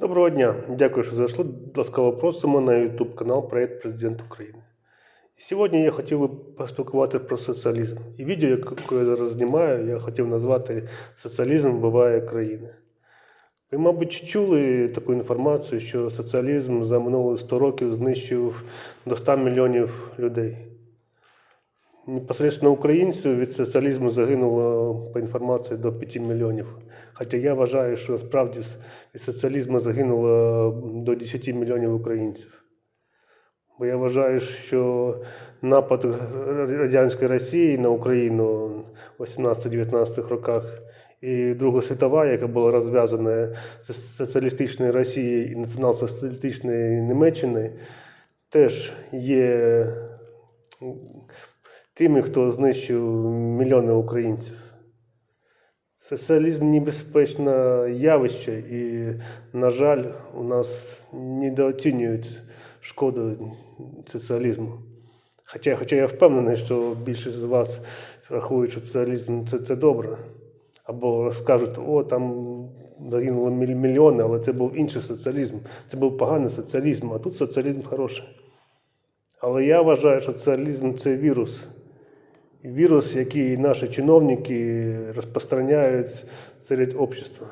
Доброго дня. Дякую, що зайшли. Ласкаво просимо на YouTube канал Проект Президент України. Сьогодні я хотів би поспілкувати про соціалізм. І відео, яке я зараз знімаю, я хотів назвати Соціалізм вбиває країни. Ви, мабуть, чули таку інформацію, що соціалізм за минулі 100 років знищив до 100 мільйонів людей. Непосредственно українців від соціалізму загинуло по інформації до 5 мільйонів. Хоча я вважаю, що справді від соціалізму загинуло до 10 мільйонів українців. Бо я вважаю, що напад радянської Росії на Україну у 18-19 роках і Друга світова, яка була розв'язана з соціалістичної Росії і націонал-соціалістичної Німеччини, теж є тими, хто знищив мільйони українців. Соціалізм небезпечне явище, і, на жаль, у нас недооцінюють шкоду соціалізму. Хоча, хоча я впевнений, що більшість з вас рахують, що соціалізм це, це добре. Або скажуть, о, там загинуло мільйони, але це був інший соціалізм. Це був поганий соціалізм, а тут соціалізм хороший. Але я вважаю, що соціалізм це вірус. Вірус, який наші чиновники розпространяють серед общества.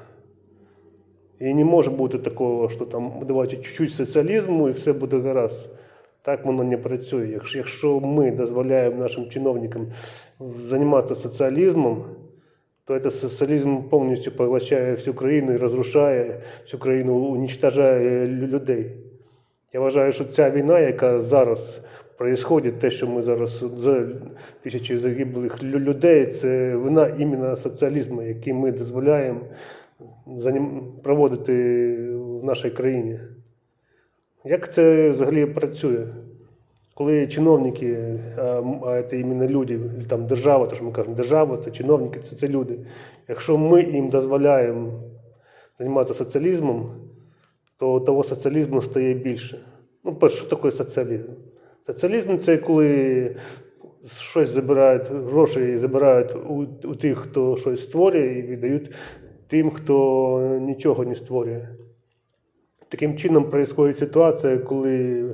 І не може бути такого, що там давайте чуть-чуть соціалізму і все буде гаразд. Так воно не працює. Якщо, ми дозволяємо нашим чиновникам займатися соціалізмом, то этот соціалізм повністю поглощає всю країну і розрушає всю країну, уничтожає людей. Я вважаю, що ця війна, яка зараз відбувається, те, що ми зараз за тисячі загиблих людей, це вина іменно соціалізму, який ми дозволяємо проводити в нашій країні. Як це взагалі працює? Коли чиновники, а, це іменно люди, там держава, то що ми кажемо, держава, це чиновники, це, це люди. Якщо ми їм дозволяємо займатися соціалізмом, то того соціалізму стає більше. Ну, перше, що таке соціалізм? Соціалізм це коли щось забирають, гроші забирають у, у тих, хто щось створює, і віддають тим, хто нічого не створює. Таким чином відбувається ситуація, коли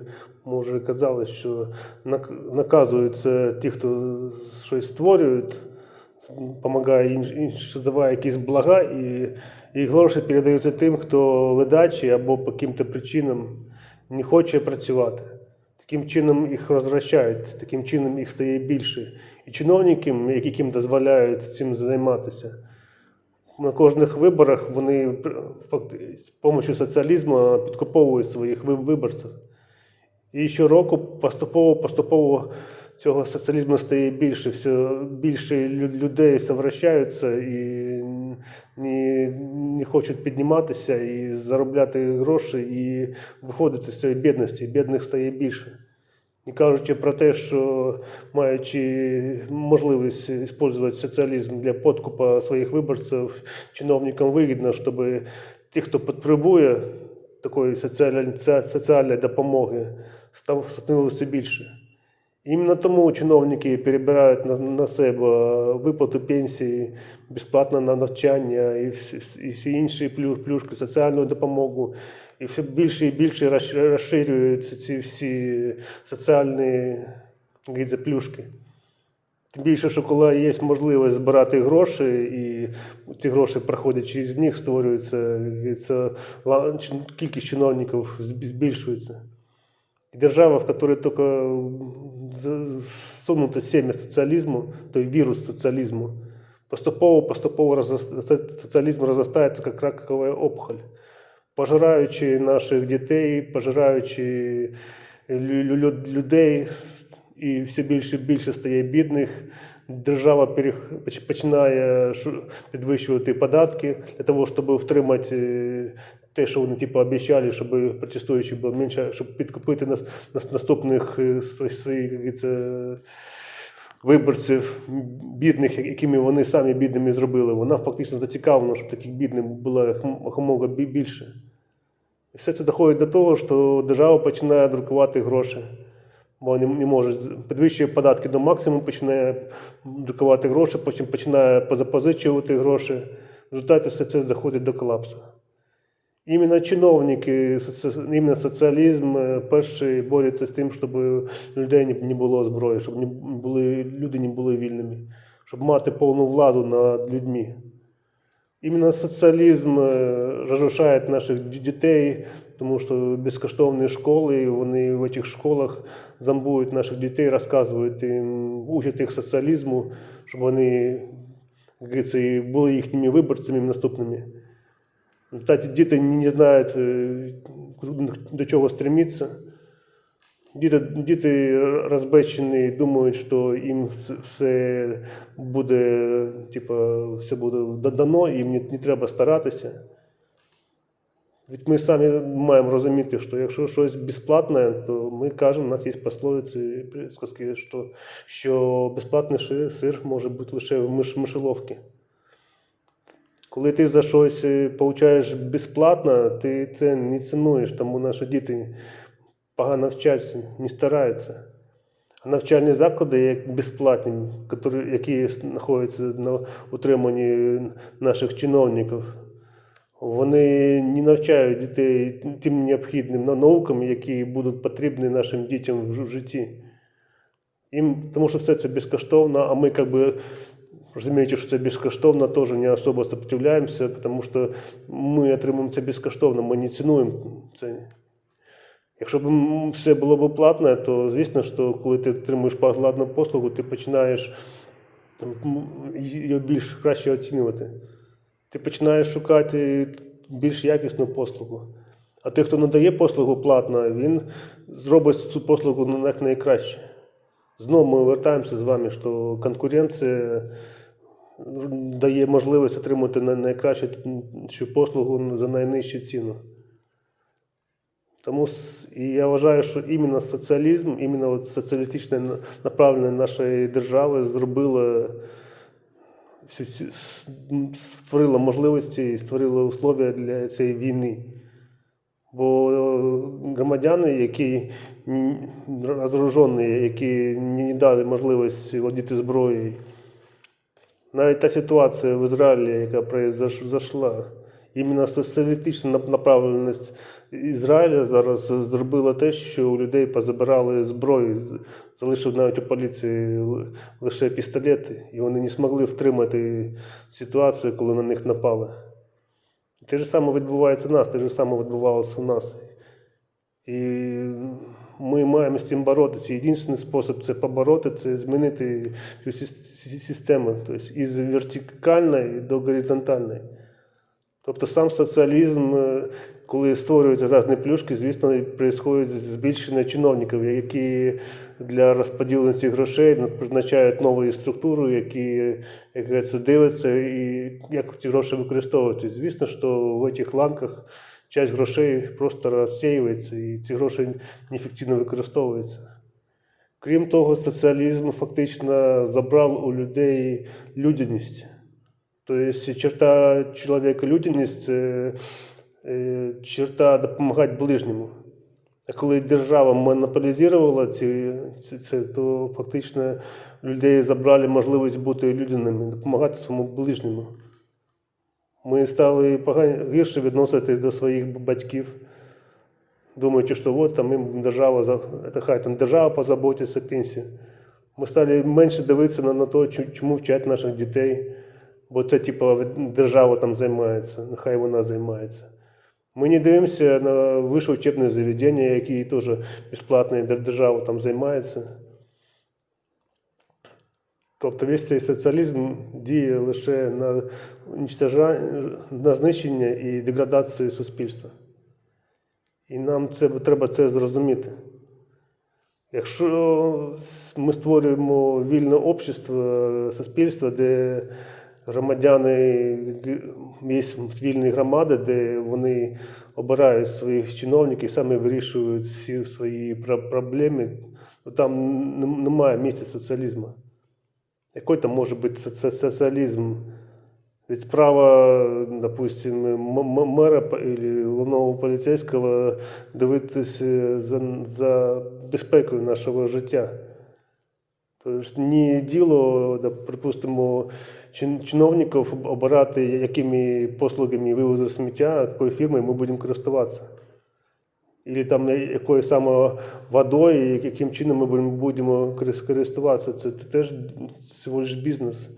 ми вже казали, що наказуються ті, хто щось створюють, допомагає інш, інш, создаває якісь блага, і, і гроші передаються тим, хто ледачий або по яким-то причинам не хоче працювати. Таким чином їх розвращають, таким чином їх стає більше. І чиновникам, яким дозволяють цим займатися, на кожних виборах вони з допомогою соціалізму підкуповують своїх виборців. І щороку поступово поступово цього соціалізму стає більше, все більше людей совращаються і не, не хочуть підніматися і заробляти гроші і виходити з цієї бідності. Бідних стає більше. Не кажучи про те, що маючи можливість використовувати соціалізм для подкупу своїх виборців, чиновникам вигідно, щоб ті, хто потребує такої соціальної, соціальної допомоги, став становилося більше. Іменно тому чиновники перебирають на, на себе виплату пенсії, безплатне на навчання і всі, і всі інші плюшки, соціальну допомогу. І все більше і більше розширюються ці всі соціальні говориться, плюшки. Тим більше, що коли є можливість збирати гроші, і ці гроші проходять через них, ла- чин- кількість чиновників збільшується. И держава, в которой только за- всунуто семя социализму, то есть вирус поступово, поступово розрос- со- соціалізм розростається як ракова опухоль, пожираючи наших дітей, пожираючи лю- людей, і все більше і більше стає бідних. Держава починає підвищувати податки для того, щоб втримати е, те, що вони типу, обіцяли, щоб протестуючих було менше, щоб підкупити нас, нас- наступних е, своїх говориться, виборців бідних, якими вони самі бідними зробили. Вона фактично зацікавлена, щоб таких бідних було якомога більше. І все це доходить до того, що держава починає друкувати гроші. Бо не, не може підвищує податки до максимуму, починає друкувати гроші, потім починає позапозичувати гроші. В результаті все це доходить до колапсу. Іменно чиновники, іменно соціалізм е, перший бореться з тим, щоб людей не- було зброї, щоб не були, люди не були вільними, щоб мати повну владу над людьми. Іменно соціалізм е, розрушає наших ді- дітей, тому що безкоштовні школи, вони в цих школах зомбують наших дітей, розказують їм, учать їх соціалізму, щоб вони, як говориться, були їхніми виборцями наступними. Результаті діти не знають, е, до чого стремитися. Діти, діти розбещені, думають, що їм все буде, типа, все буде дано, їм не, не треба старатися. Від ми самі маємо розуміти, що якщо щось безплатне, то ми кажемо, у нас є пословиці, присказки, що, що безплатний сир може бути лише в миш, мишеловці. Коли ти за щось е, получаєш безплатно, ти це не цінуєш, тому наші діти погано вчаться, не стараються. А навчальні заклади, як безплатні, які знаходяться на утриманні наших чиновників, вони не навчають дітей тим необхідним наукам, які будуть потрібні нашим дітям в житті. Їм, тому що все це безкоштовно, а ми бы розуміючи, що це безкоштовно, теж не особо сопротивляємося, тому що ми отримуємо це безкоштовно, ми не цінуємо це. Якщо б все було б платне, то звісно, що коли ти отримуєш платну послугу, ти починаєш її більш краще оцінювати. Ти починаєш шукати більш якісну послугу. А той, хто надає послугу платно, він зробить цю послугу на- найкраще. Знову ми вертаємося з вами, що конкуренція дає можливість отримати на- найкращу послугу за найнижчу ціну. Тому і я вважаю, що іменно соціалізм, іменно соціалістичне направлення нашої держави зробило створило можливості і створило условия для цієї війни. Бо е, громадяни, які розоружені, які не дали можливості володіти зброєю, навіть та ситуація в Ізраїлі, яка произошла, іменно соціалістична направленість Ізраїля зараз зробила те, що у людей позабирали зброю, залишив навіть у поліції лише пістолети, і вони не змогли втримати ситуацію, коли на них напали. Те ж саме відбувається у нас, те ж саме відбувалося у нас. І ми маємо з цим боротися. Єдиний спосіб це побороти, це змінити цю систему, тобто із вертикальної до горизонтальної. Тобто сам соціалізм, е, коли створюються різні плюшки, звісно, відбувається збільшення чиновників, які для розподілення цих грошей призначають нові структури, які як дивляться і як ці гроші використовуються. Звісно, що в цих ланках часть грошей просто розсіюється і ці гроші неефективно використовуються. Крім того, соціалізм фактично забрав у людей людяність. Тобто черта чоловіка людяність це е, черта допомагати ближньому. А коли держава монополізувала ці, ці, то фактично людей забрали можливість бути людяними, допомагати своєму ближньому. Ми стали гірше відносити до своїх батьків, думаючи, що от там їм держава, хай там держава позаботиться о пенсії. Ми стали менше дивитися на, те, чому вчать наших дітей, бо це типу держава там займається, нехай вона займається. Ми не дивимося на вищі учебні заведення, які теж безплатно держава там займається. Тобто весь цей соціалізм діє лише на, на знищення і деградацію суспільства. І нам це, треба це зрозуміти. Якщо ми створюємо вільне общество, суспільство, де громадяни є вільні громади, де вони обирають своїх чиновників, самі вирішують всі свої проблеми, то там немає місця соціалізму. Який там може бути соці- соціалізм? Ведь право, допустим, м- м- мера или головного поліцейського дивитися за, за безпекою нашого життя. Тобто ні діло, припустимо, чиновників обирати, якими послугами вивозу сміття, якою фірмою ми будемо користуватися. Или там якою саме водою, як- яким чином ми будемо- користуватися. Це теж всього лиш бізнес.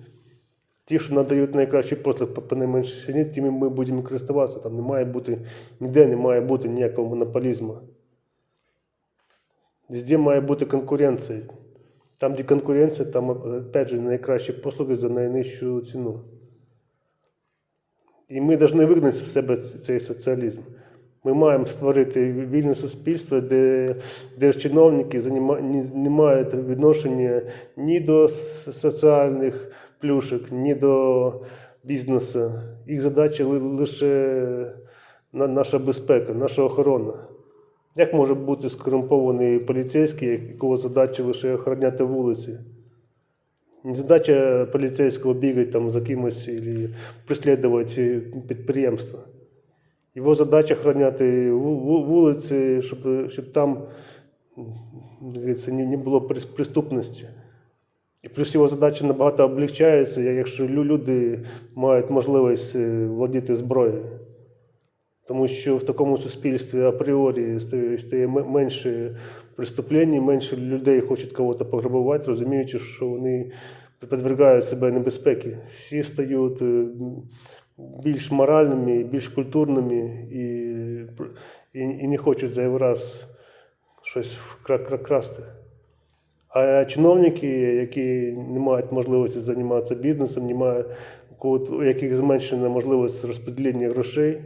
Ті, що надають найкращий послуг по, найменшій ціні, тими ми будемо користуватися. Там не має бути, ніде не має бути ніякого монополізму. Везде має бути конкуренція. Там, де конкуренція, там, опять же, найкращі послуги за найнижчу ціну. І ми повинні вигнати з себе цей соціалізм. Ми маємо створити вільне суспільство, де, де ж чиновники не мають відношення ні до соціальних плюшок, ні до бізнесу. Їх задача лише наша безпека, наша охорона. Як може бути скорумпований поліцейський, якого задача лише охороняти вулиці? Задача поліцейського бігати там за кимось і преслідувати підприємства. Його задача охороняти ву- ву- вулиці, щоб, щоб там не, було преступності. І плюс його задача набагато облегчається, якщо люди мають можливість е, володіти зброєю. Тому що в такому суспільстві апріорі стає, стає менше преступлень, менше людей хочуть кого-то пограбувати, розуміючи, що вони підвергають себе небезпеки. Всі стають е, більш моральними, більш культурними і, і, і не хочуть зайвий раз щось красти. А чиновники, які не мають можливості займатися бізнесом, не мають, у яких зменшена можливість розподілення грошей,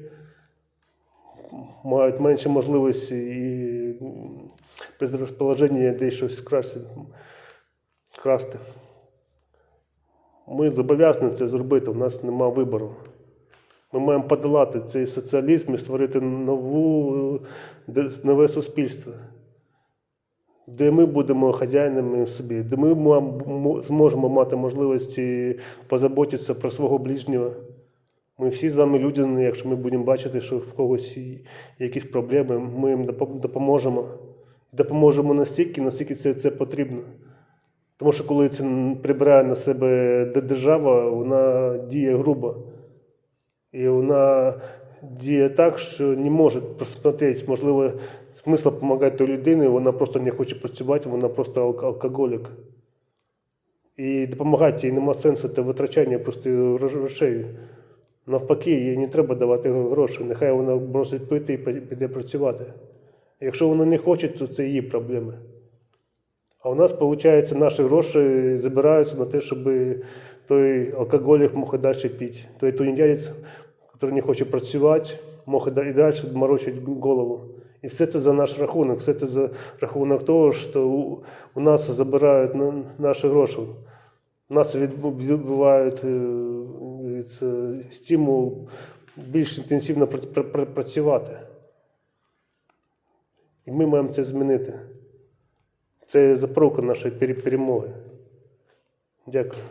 мають менше можливості і м, предрозположення десь щось красти. Ми зобов'язані це зробити, у нас нема вибору. Ми маємо подолати цей соціалізм і створити нову, нове суспільство, де ми будемо хазяїнами собі, де ми зможемо мати можливості позаботитися про свого ближнього. Ми всі з вами люди, якщо ми будемо бачити, що в когось якісь проблеми, ми їм допоможемо. Допоможемо настільки, наскільки це, це потрібно. Тому що коли це прибирає на себе держава, вона діє грубо. І вона діє так, що не може просмотрети, можливо, смисл допомагати той людині, вона просто не хоче працювати, вона просто алк- алкоголік. І допомагати їй нема сенсу це витрачання просто грошей. Навпаки, їй не треба давати гроші. Нехай вона бросить пити і піде працювати. Якщо вона не хоче, то це її проблеми. А у нас, виходить, наші гроші забираються на те, щоб той алкоголік мог і далі пити. Той тунеядець, який не хоче працювати, мог і далі морочити голову. І все це за наш рахунок, все це за рахунок того, що у, нас забирають на- наші гроші. У нас відбу- відбувають е, стимул більш інтенсивно пра- пра- пра- працювати. І ми маємо це змінити. Це запорука нашої пере- перемоги. Дякую.